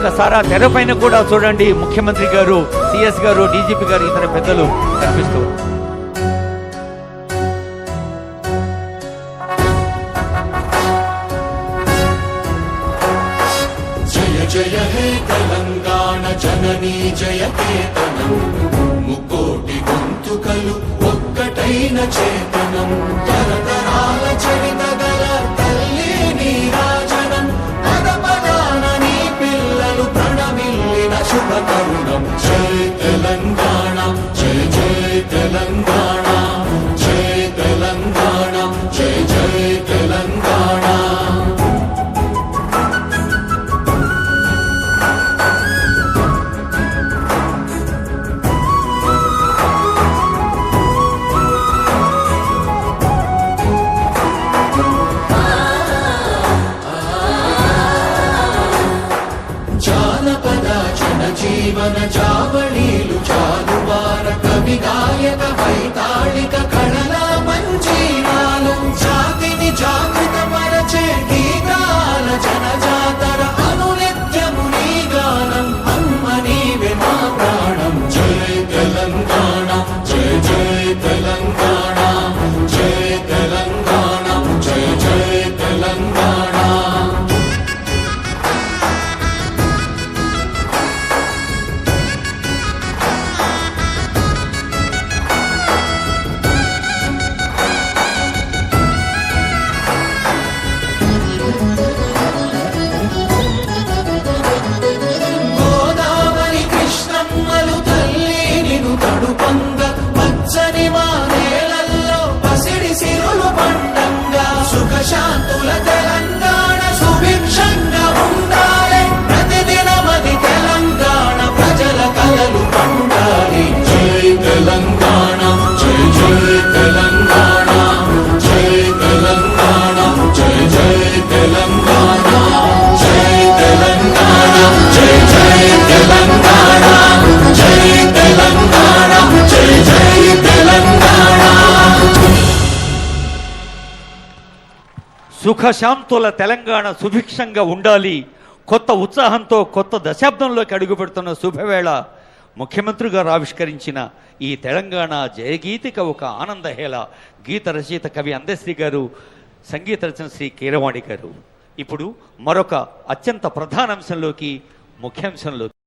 ఒక్కసారి ఆ తెరపైన కూడా చూడండి. ముఖ్యమంత్రి గారు సిఎస్ గారు డీజీపీ గారు ఇతర పెద్దలు కనిపిస్తూ జయ జయ హే తెలంగాణ జననీ జయ కేతనం. ముకోటి గొంతుకలు ఒక్కటైన చేతనం. తరతరాల చరిత జీవన చావళీలు చాలు. సుఖశాంతుల తెలంగాణ సుభిక్షంగా ఉండాలి. కొత్త ఉత్సాహంతో కొత్త దశాబ్దంలోకి అడుగుపెడుతున్న శుభవేళ ముఖ్యమంత్రి గారు ఆవిష్కరించిన ఈ తెలంగాణ జయగీతిక ఒక ఆనందహేళ గీత రచయిత కవి అందశ్రీ గారు సంగీత రచన శ్రీ కీరవాణి గారు. ఇప్పుడు మరొక అత్యంత ప్రధాన అంశంలోకి ముఖ్యాంశంలోకి